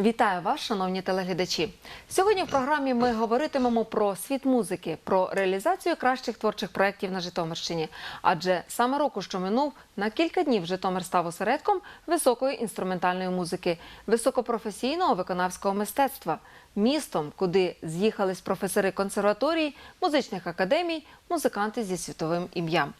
Вітаю вас, шановні телеглядачі. Сьогодні в програмі ми говоритимемо про світ музики, про реалізацію кращих творчих проєктів на Житомирщині. Адже саме року, що минув, на кілька днів Житомир став осередком високої інструментальної музики, високопрофесійного виконавського мистецтва, містом, куди з'їхались професори консерваторій, музичних академій, музиканти зі світовим ім'ям.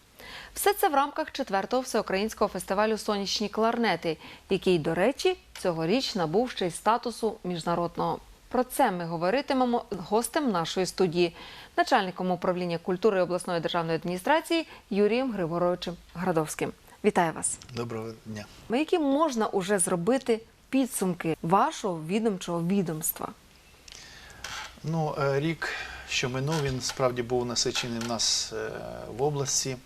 Все це в рамках четвертого всеукраїнського фестивалю Сонячні кларнети, який, до речі, цьогоріч набув ще й статусу міжнародного. Про це ми говоритимемо з гостем нашої студії, начальником управління культури обласної державної адміністрації Юрієм Григоровичем Градовським. Вітаю вас! Доброго дня. Які можна уже зробити підсумки вашого відомчого відомства? Ну, е, рік, що минув, він справді був насичений в нас е, в області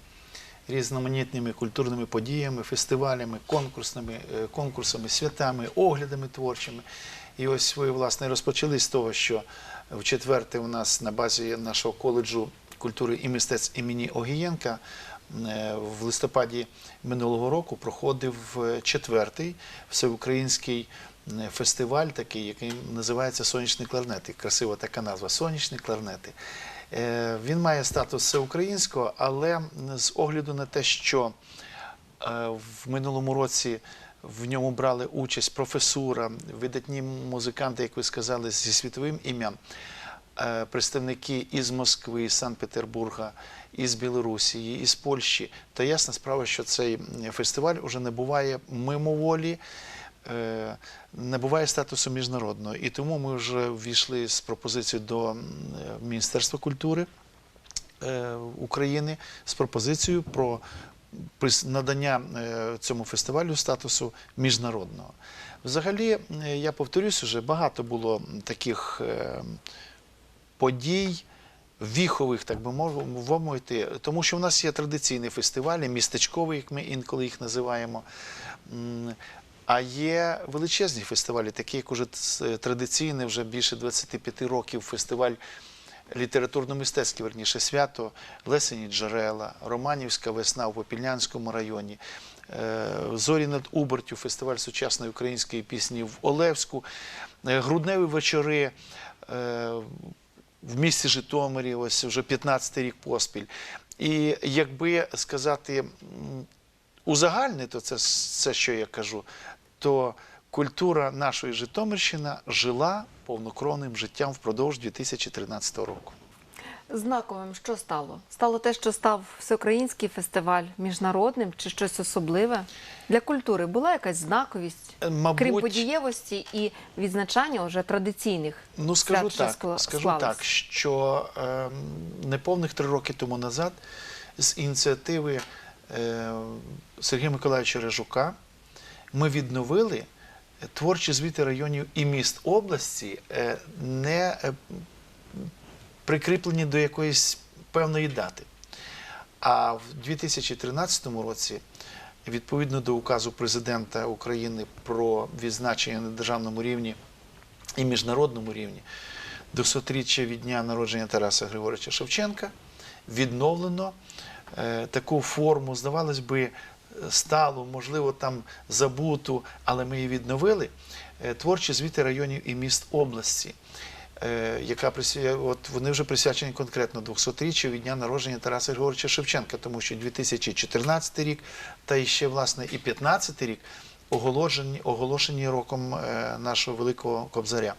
різноманітними культурними подіями, фестивалями, е, конкурсами, святами, оглядами творчими. І ось ви, власне, розпочали з того, що в четверте у нас на базі нашого коледжу культури і мистецтв імені Огієнка е, в листопаді минулого року проходив е, четвертий всеукраїнський фестиваль, який називається Сонячні кларнети. Красива така назва Сонячні кларнети. Е, Він має статус всеукраїнського, але з огляду на те, що е, в минулому році в ньому брали участь професура, видатні музиканти, як ви сказали, зі світовим ім'ям, е, представники із Москви, із Санкт-Петербурга, із Білорусі, із Польщі, то ясна справа, що цей фестиваль уже не буває мимоволі. Е, Набуває статусу міжнародного, і тому ми вже ввійшли з пропозицією до Міністерства культури е, України з пропозицією про надання е, цьому фестивалю статусу міжнародного. Взагалі, е, я повторюсь, уже багато було таких подій. Віхових, так би мов- мовити, тому що в нас є традиційні фестивалі, містечкові, як ми інколи їх називаємо. А є величезні фестивалі, такі як уже ц- традиційний, вже більше 25 років фестиваль літературно-мистецьке, верніше, свято Лесені Джерела, Романівська весна у Попільнянському районі, е, Зорі над Убертю, фестиваль сучасної української пісні в Олевську, е, грудневі вечори. е, В місті Житомирі, ось вже 15-й рік поспіль. І якби сказати, узагальнити це, це, що я кажу, то культура нашої Житомирщини жила повнокровним життям впродовж 2013 року. Знаковим що стало? Стало те, що став всеукраїнський фестиваль міжнародним чи щось особливе для культури? Була якась знаковість, Е, Мабуть, крім подієвості і відзначання вже традиційних Ну, скажу свят, так, скажу так, що е, неповних три роки тому назад з ініціативи Сергія Миколаївича Режука ми відновили творчі звіти районів і міст області, е, не е, прикріплені до якоїсь певної дати. А в 2013 році, відповідно до указу президента України про відзначення на державному рівні і міжнародному рівні 200-річчя від дня народження Тараса Григоровича Шевченка відновлено е, таку форму, здавалось би, сталу, можливо, там забуту, але ми її відновили. е, Творчі звіти районів і міст області. е, Яка от вони вже присвячені конкретно 200-річчю від дня народження Тараса Григоровича Шевченка, тому що 2014 рік та ще власне і 15 рік оголошені, оголошені роком е, нашого великого кобзаря.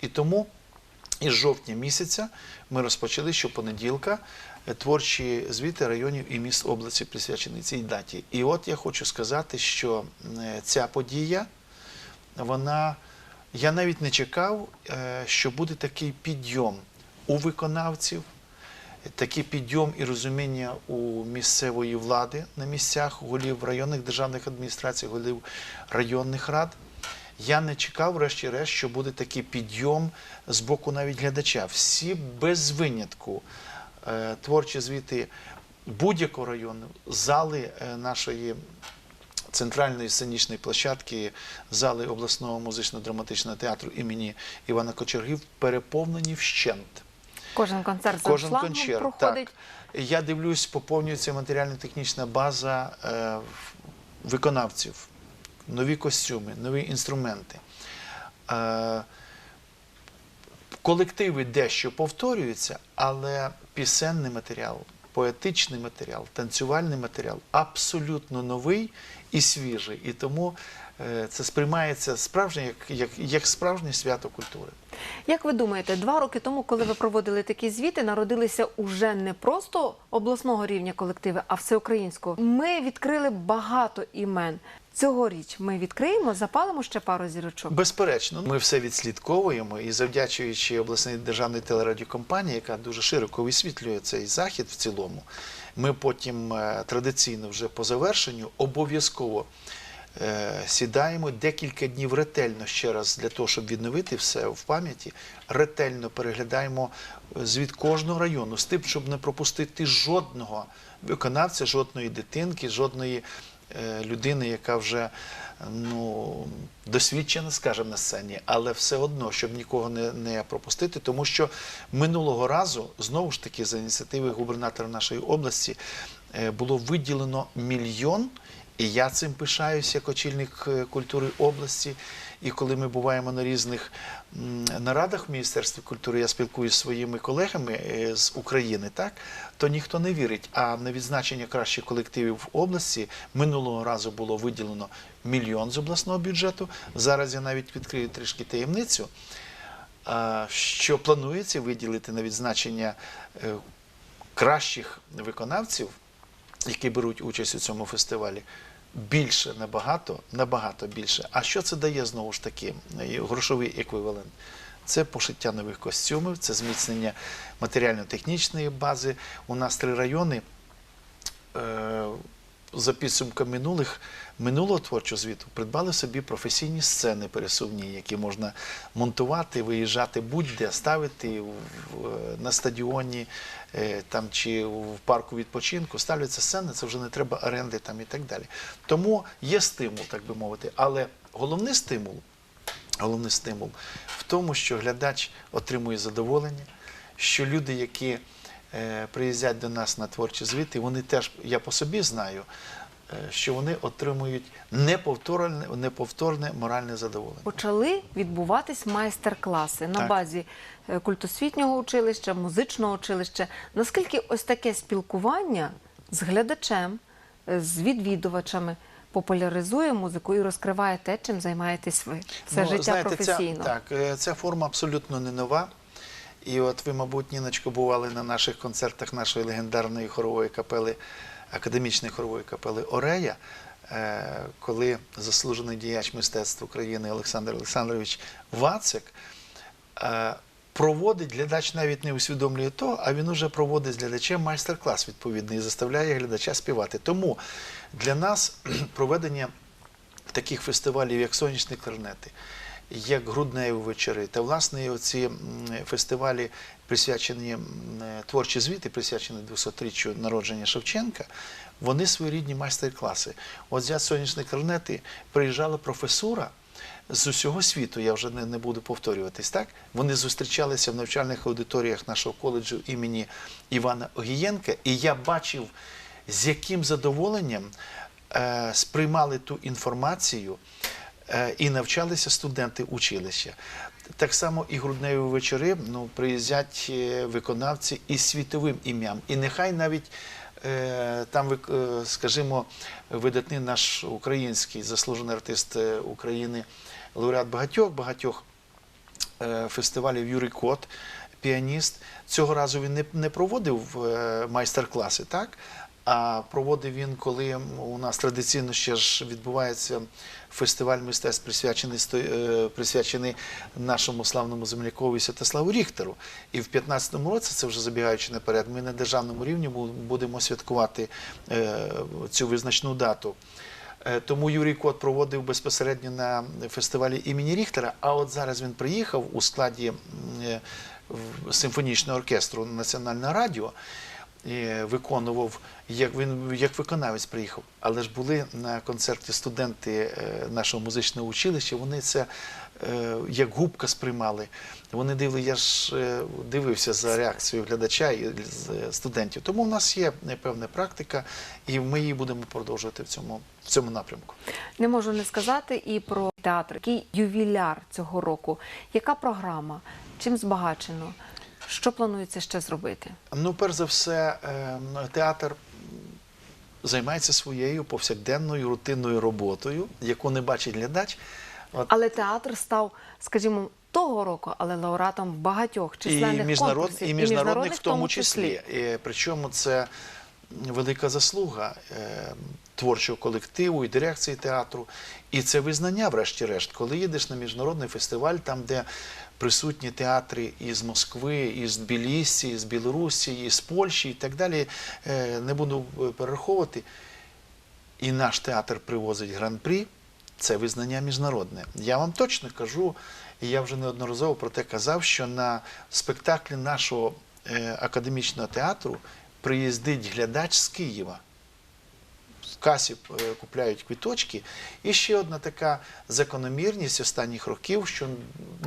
І тому із жовтня місяця ми розпочали щопонеділка е, творчі звіти районів і міст області присвячені цій даті. І от я хочу сказати, що е, ця подія, вона я навіть не чекав, е, що буде такий підйом у виконавців, такий підйом і розуміння у місцевої влади на місцях, голів районних державних адміністрацій, голів районних рад. Я не чекав, врешті-решт, що буде такий підйом з боку навіть глядача. Всі без винятку творчі звіти будь-якого району, зали е, нашої центральної сценічної площадки, зали обласного музично-драматичного театру імені Івана Кочергів переповнені вщент. Кожен концерт Кожен концерт. проходить. Так. Я дивлюсь, поповнюється матеріально-технічна база е, виконавців, нові костюми, нові інструменти. Е, колективи дещо повторюються, але пісенний матеріал, поетичний матеріал, танцювальний матеріал абсолютно новий і свіжий. І тому е, це сприймається справжнє як, як, як справжнє свято культури. Як ви думаєте, два роки тому, коли ви проводили такі звіти, народилися уже не просто обласного рівня колективи, а всеукраїнського. Ми відкрили багато імен. Цьогоріч ми відкриємо, запалимо ще пару зірочок. Безперечно, ми все відслідковуємо і завдячуючи обласній державній телерадіокомпанії, яка дуже широко висвітлює цей захід в цілому, ми потім е, традиційно вже по завершенню обов'язково е, сідаємо декілька днів ретельно ще раз для того, щоб відновити все в пам'яті. Ретельно переглядаємо е, звіт кожного району з тим, щоб не пропустити жодного виконавця, жодної дитинки, жодної людини, яка вже ну, досвідчена, скажімо, на сцені, але все одно, щоб нікого не, не пропустити, тому що минулого разу, знову ж таки, за ініціативи губернатора нашої області, е, було виділено мільйон. І я цим пишаюсь як очільник е, культури області. І коли ми буваємо на різних нарадах в Міністерстві культури, я спілкуюся зі своїми колегами е, з України, так то ніхто не вірить. А на відзначення кращих колективів в області минулого разу було виділено мільйон з обласного бюджету. Зараз я навіть відкрию трішки таємницю, що планується виділити на відзначення е, кращих виконавців, які беруть участь у цьому фестивалі. Більше набагато, набагато більше. А що це дає знову ж таки грошовий еквівалент? Це пошиття нових костюмів, це зміцнення матеріально-технічної бази. У нас три райони. Е, за підсумками минулих минулого творчого звіту придбали собі професійні сцени пересувні, які можна монтувати, виїжджати будь-де, ставити на стадіоні е, чи в парку відпочинку. Ставляться сцени, це вже не треба оренди там і так далі. Тому є стимул, так би мовити. Але головний стимул, стимул в тому, що глядач отримує задоволення, що люди, які е, приїздять до нас на творчі звіти, вони теж, я по собі знаю, що вони отримують неповторне, неповторне моральне задоволення. Почали відбуватись майстер-класи на Так. базі е, культосвітнього училища, музичного училища. Наскільки ось таке спілкування з глядачем, е, з відвідувачами популяризує музику і розкриває те, чим займаєтесь ви? Це життя Ну, знаєте, професійно. Ця, так, е, ця форма абсолютно не нова. І от ви, мабуть, Ніночко, бували на наших концертах нашої легендарної хорової капели, академічної хорової капели Орея, е, коли заслужений діяч мистецтв України Олександр Олександрович Вацик е, проводить, глядач навіть не усвідомлює того, а він уже проводить з глядачем майстер-клас відповідний і заставляє глядача співати. Тому для нас проведення таких фестивалів, як сонячні кларнети, як грудневі вечори, та власне оці фестивалі, присвячені творчі звіти, присвячені 200-річчю народження Шевченка, вони своєрідні майстер-класи. От за сонячні кларнети приїжджала професура. З усього світу, я вже не, не буду повторюватись, так? Вони зустрічалися в навчальних аудиторіях нашого коледжу імені Івана Огієнка, і я бачив, з яким задоволенням е, сприймали ту інформацію і навчалися студенти училища. Так само і грудневі вечори ну, приїздять е, виконавці із світовим ім'ям. І нехай навіть е, там, е, скажімо, видатний наш український заслужений артист е, України, лауреат багатьох багатьох е, фестивалів Юрій Кот, піаніст. Цього разу він не, не проводив е, майстер-класи, так? А проводив він, коли у нас традиційно ще ж відбувається фестиваль мистецтв, присвячений, е, присвячений нашому славному землякові Святославу Ріхтеру. І в 2015 році, це вже забігаючи наперед, ми на державному рівні будемо святкувати е, цю визначну дату. Е, Тому Юрій Кот проводив безпосередньо на фестивалі імені Ріхтера. А от зараз він приїхав у складі симфонічного оркестру Національне радіо. Виконував, як він як виконавець приїхав. Але ж були на концерті студенти е, нашого музичного училища, вони це е, як губка сприймали. Вони дивили, я ж е, дивився за реакцією глядача і студентів. Тому в нас є певна практика, і ми її будемо продовжувати в цьому, в цьому напрямку. Не можу не сказати і про театр, який ювіляр цього року. Яка програма? Чим збагачено? Що планується ще зробити? Ну, перш за все, е, театр займається своєю повсякденною рутинною роботою, яку не бачить глядач. От, Але театр став, скажімо, того року, але лауреатом багатьох численних і, міжнарод, конкурсів, і міжнародних в тому числі. І, причому це велика заслуга е, творчого колективу і дирекції театру. І це визнання, врешті-решт, коли їдеш на міжнародний фестиваль, там, де присутні театри із Москви, із Тбілісі, із Білорусі, із Польщі і так далі, е, не буду е, перераховувати. І наш театр привозить гран-прі, це визнання міжнародне. Я вам точно кажу, і я вже неодноразово про те казав, що на спектаклі нашого е, академічного театру приїздить глядач з Києва. В касі е, купляють квіточки. І ще одна така закономірність останніх років, що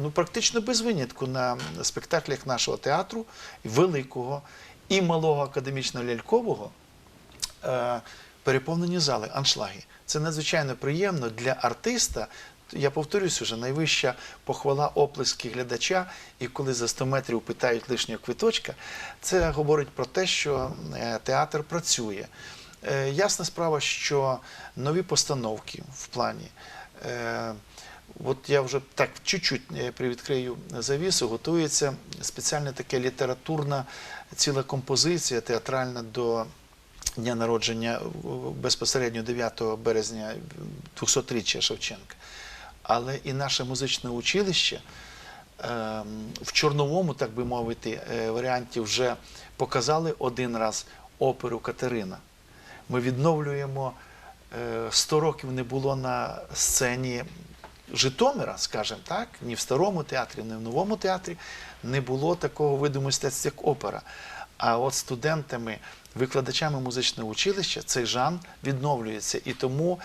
ну, практично без винятку на спектаклях нашого театру, великого і малого академічного лялькового, е, переповнені зали, аншлаги. Це надзвичайно приємно для артиста. Я повторюсь уже, найвища похвала оплески глядача, і коли за 100 метрів питають лишнього квиточка, це говорить про те, що е, театр працює. Е, Ясна справа, що нові постановки в плані. е, От я вже так чуть-чуть е, привідкрию завісу, готується спеціальна така літературна ціла композиція театральна до дня народження безпосередньо 9 березня 200-річчя Шевченка. Але і наше музичне училище ем, в чорновому, так би мовити, варіанті вже показали один раз оперу Катерина. Ми відновлюємо е, 100 років не було на сцені Житомира, скажімо так, ні в старому театрі, ні в новому театрі не було такого виду мистецтва, як опера. А от студентами, викладачами музичного училища цей жанр відновлюється. І тому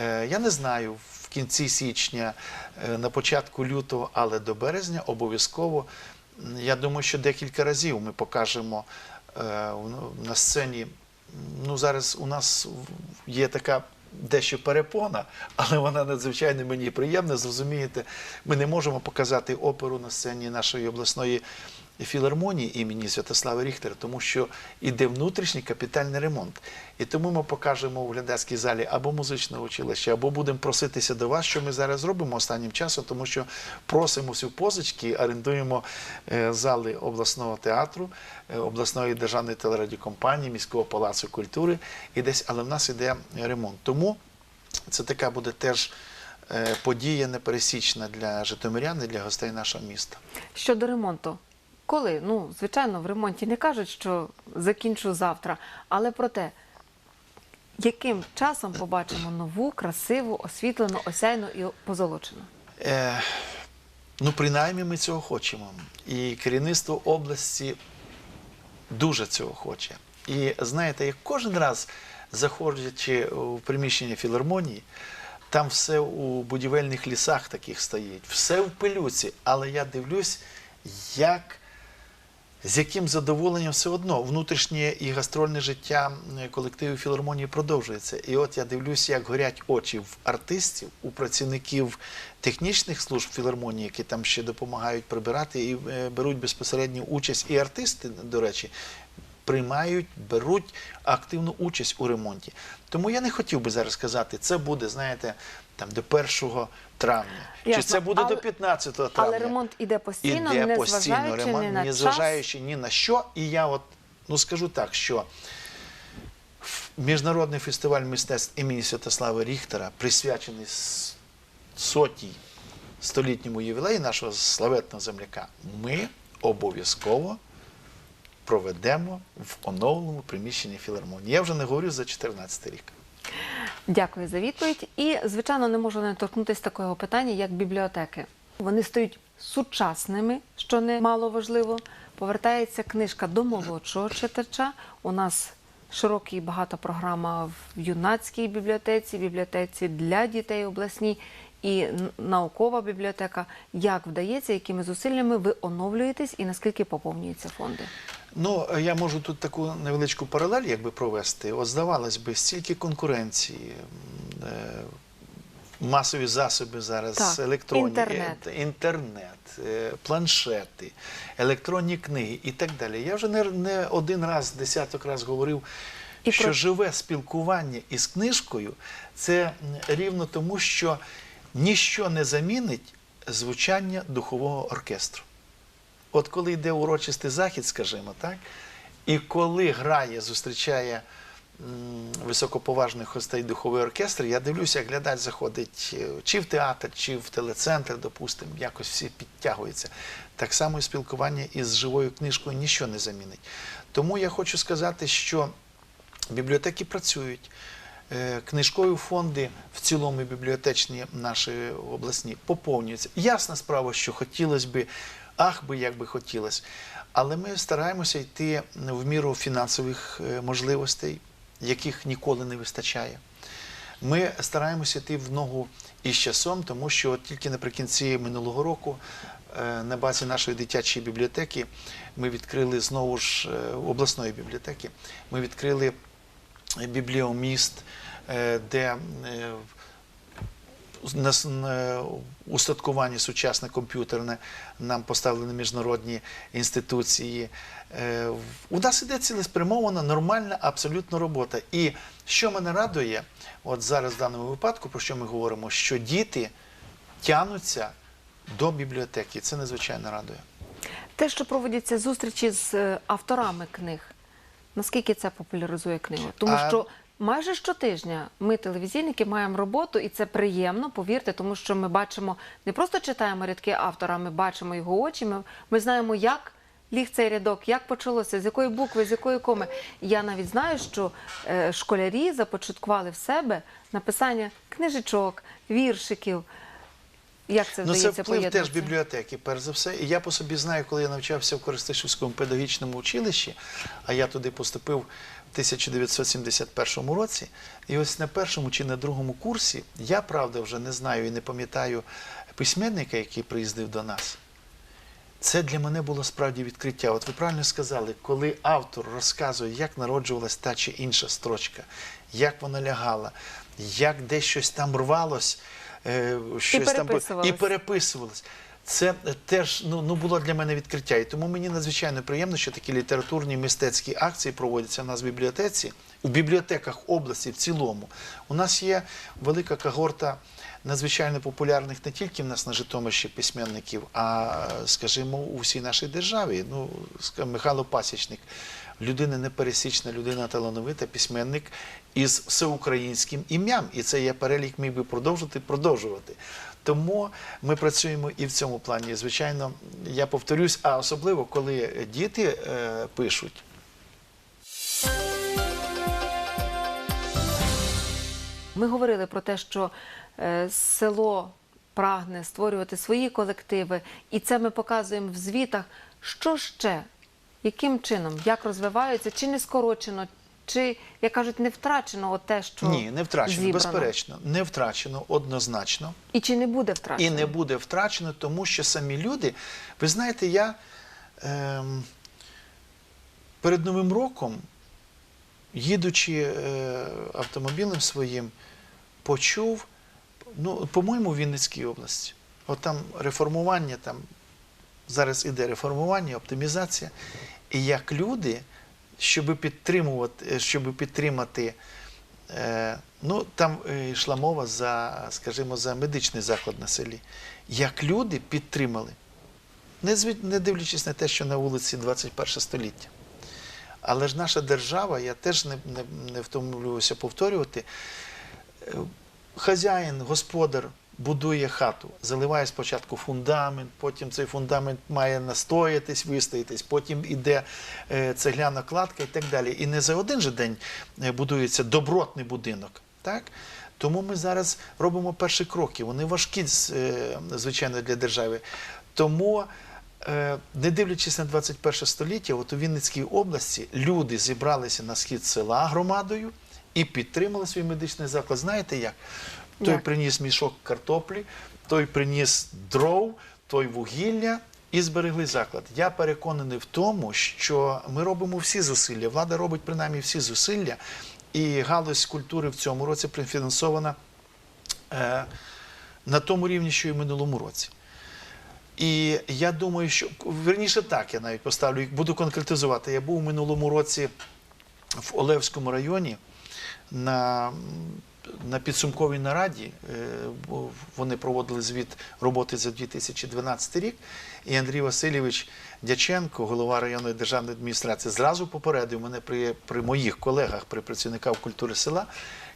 е, я не знаю в кінці січня, е, на початку лютого, але до березня обов'язково. Я думаю, що декілька разів ми покажемо е, на сцені. Ну, зараз у нас є така дещо перепона, але вона надзвичайно мені приємна. Зрозумієте, ми не можемо показати оперу на сцені нашої обласної філармонії імені Святослава Ріхтера, тому що іде внутрішній капітальний ремонт. І тому ми покажемо у глядацькій залі або музичне училище, або будемо проситися до вас, що ми зараз зробимо останнім часом, тому що просимо всі позички, орендуємо е, зали обласного театру, е, обласної державної телерадіокомпанії, міського палацу культури і десь, але в нас іде ремонт. Тому це така буде теж е, подія непересічна для житомирян і для гостей нашого міста. Щодо ремонту. Коли? Ну, звичайно, в ремонті не кажуть, що закінчу завтра. Але про те, яким часом побачимо нову, красиву, освітлену, осяйну і позолочену? Е, ну, принаймні ми цього хочемо. І керівництво області дуже цього хоче. І знаєте, як кожен раз, заходячи в приміщення філармонії, там все у будівельних лісах таких стоїть, все в пилюці. Але я дивлюсь, як з яким задоволенням все одно внутрішнє і гастрольне життя е, колективу філармонії продовжується. І от я дивлюся, як горять очі в артистів, у працівників технічних служб філармонії, які там ще допомагають прибирати і е, беруть безпосередню участь. І артисти, до речі, приймають, беруть активну участь у ремонті. Тому я не хотів би зараз сказати, це буде, знаєте, там до 1 травня, чи це буде Але- до 15 травня. Але ремонт іде постійно, Іде не постійно ремонт, ні на не час. зважаючи ні на що. І я от ну скажу так, що міжнародний фестиваль мистецтв імені Святослава Ріхтера, присвячений сотій столітньому ювілею нашого славетного земляка, ми обов'язково проведемо в оновленому приміщенні філармонії. Я вже не говорю за 2014 рік. Дякую за відповідь. І, звичайно, не можу не торкнутися такого питання, як бібліотеки. Вони стають сучасними, що немало важливо. Повертається книжка до молодшого читача. У нас широка і багата програма в юнацькій бібліотеці, бібліотеці для дітей обласній і наукова бібліотека. Як вдається, якими зусиллями ви оновлюєтесь і наскільки поповнюються фонди? Ну, я можу тут таку невеличку паралель якби провести. От здавалось би, стільки конкуренції, е, масові засоби зараз, Так, електронні, інтернет. е, інтернет, е, планшети, електронні книги і так далі. Я вже не, не один раз, десяток раз говорив, І що про- живе спілкування із книжкою це рівно тому, що ніщо не замінить звучання духового оркестру. От коли йде урочистий захід, скажімо так, і коли грає, зустрічає м, високоповажних гостей духовий оркестр, я дивлюся, як глядач заходить е, чи в театр, чи в телецентр, допустимо, якось всі підтягуються. Так само і спілкування із живою книжкою ніщо не замінить. Тому я хочу сказати, що бібліотеки працюють. е, Книжкові фонди в цілому бібліотечні наші обласні поповнюються. Ясна справа, що хотілося би, ах би як би хотілося. Але ми стараємося йти в міру фінансових е, можливостей, яких ніколи не вистачає. Ми стараємося йти в ногу із часом, тому що тільки наприкінці минулого року е, на базі нашої дитячої бібліотеки ми відкрили знову ж е, обласної бібліотеки. Ми відкрили бібліоміст, де устаткування сучасне комп'ютерне нам поставлені міжнародні інституції. Е, У нас іде цілеспрямована, нормальна абсолютно робота. І що мене радує, от зараз в даному випадку, про що ми говоримо, що діти тянуться до бібліотеки. Це надзвичайно радує. Те, що проводяться зустрічі з е, авторами книг, наскільки це популяризує книгу? Тому А- що майже щотижня ми, телевізійники, маємо роботу, і це приємно, повірте, тому що ми бачимо, не просто читаємо рядки автора, ми бачимо його очі, ми, ми знаємо, як. Ліг цей рядок, як почалося, з якої букви, з якої коми. Я навіть знаю, що е, школярі започаткували в себе написання книжечок, віршиків. Як це Ну, це вдається вплив теж бібліотеки, перш за все. І я по собі знаю, коли я навчався в Користишівському педагогічному училищі, а я туди поступив 1971 році. І ось на першому чи на другому курсі я, правда, вже не знаю і не пам'ятаю письменника, який приїздив до нас. Це для мене було справді відкриття. От ви правильно сказали, коли автор розказує, як народжувалась та чи інша строчка, як вона лягала, як десь щось там рвалось, е, щось там і переписувалось. Це теж ну, ну, було для мене відкриття. І тому мені надзвичайно приємно, що такі літературні мистецькі акції проводяться у нас в бібліотеці, у бібліотеках області в цілому. У нас є велика когорта надзвичайно популярних не тільки в нас на Житомирщині письменників, а, скажімо, у всій нашій державі. Ну, Михайло Пасічник, людина непересічна, людина талановита, письменник із всеукраїнським ім'ям. І це є перелік міг би продовжувати, продовжувати. Тому ми працюємо і в цьому плані. Звичайно, я повторюсь, а особливо коли діти е, пишуть. Ми говорили про те, що е, село прагне створювати свої колективи, і це ми показуємо в звітах. Що ще? Яким чином? Як розвиваються? Чи не скорочено? Чи, як кажуть, не втрачено те, що Ні, не втрачено, зібрано? безперечно, не втрачено однозначно. І чи не буде втрачено? І не буде втрачено, тому що самі люди, ви знаєте, я ем, перед Новим роком, їдучи е, автомобілем своїм, почув, ну, по-моєму, в Вінницькій області. От там реформування, там зараз іде реформування, оптимізація. І як люди, щоб підтримувати, щоб підтримати Е, ну, там е, йшла мова за, скажімо, за медичний заклад на селі. Як люди підтримали, не, дивлячись на те, що на вулиці 21 століття. Але ж наша держава, я теж не, не, не втомлююся повторювати, е, хазяїн, господар будує хату, заливає спочатку фундамент, потім цей фундамент має настоятись, вистоятись, потім іде е, цегляна кладка і так далі. І не за один же день е, будується добротний будинок. Так? Тому ми зараз робимо перші кроки. Вони важкі, е, звичайно, для держави. Тому, не дивлячись на 21 століття, от у Вінницькій області люди зібралися на схід села громадою і підтримали свій медичний заклад. Знаєте як? Той приніс мішок картоплі, той приніс дров, той вугілля. І зберегли заклад. Я переконаний в тому, що ми робимо всі зусилля. Влада робить принаймні всі зусилля, і галузь культури в цьому році профінансована е, на тому рівні, що і в минулому році. І я думаю, що верніше так, я навіть поставлю, буду конкретизувати. Я був у минулому році в Олевському районі на, на підсумковій нараді. е, Вони проводили звіт роботи за 2012 рік. І Андрій Васильович Дяченко, голова районної державної адміністрації, зразу попередив мене при, при моїх колегах, при працівниках культури села.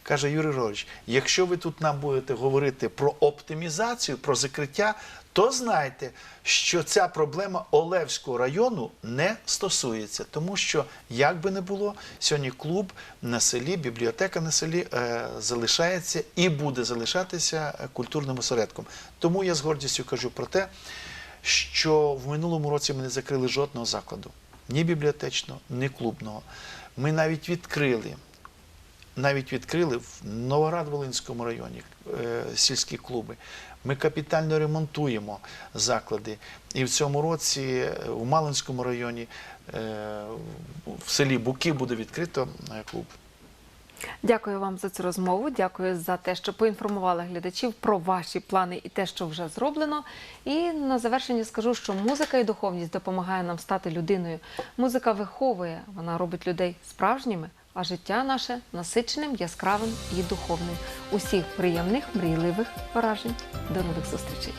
Каже Юрій Григорович, якщо ви тут нам будете говорити про оптимізацію, про закриття, то знайте, що ця проблема Олевського району не стосується, тому що як би не було, сьогодні клуб на селі, бібліотека на селі е, залишається і буде залишатися культурним осередком. Тому я з гордістю кажу про те, що в минулому році ми не закрили жодного закладу, ні бібліотечного, ні клубного. Ми навіть відкрили навіть відкрили в Новоград-Волинському районі е, сільські клуби. Ми капітально ремонтуємо заклади. І в цьому році е, в Малинському районі е, в селі Буки буде відкрито клуб. Дякую вам за цю розмову. Дякую за те, що поінформували глядачів про ваші плани і те, що вже зроблено. І на завершення скажу, що музика і духовність допомагає нам стати людиною. Музика виховує, вона робить людей справжніми, а життя наше насиченим, яскравим і духовним. Усіх приємних, мрійливих вражень. До нових зустрічей.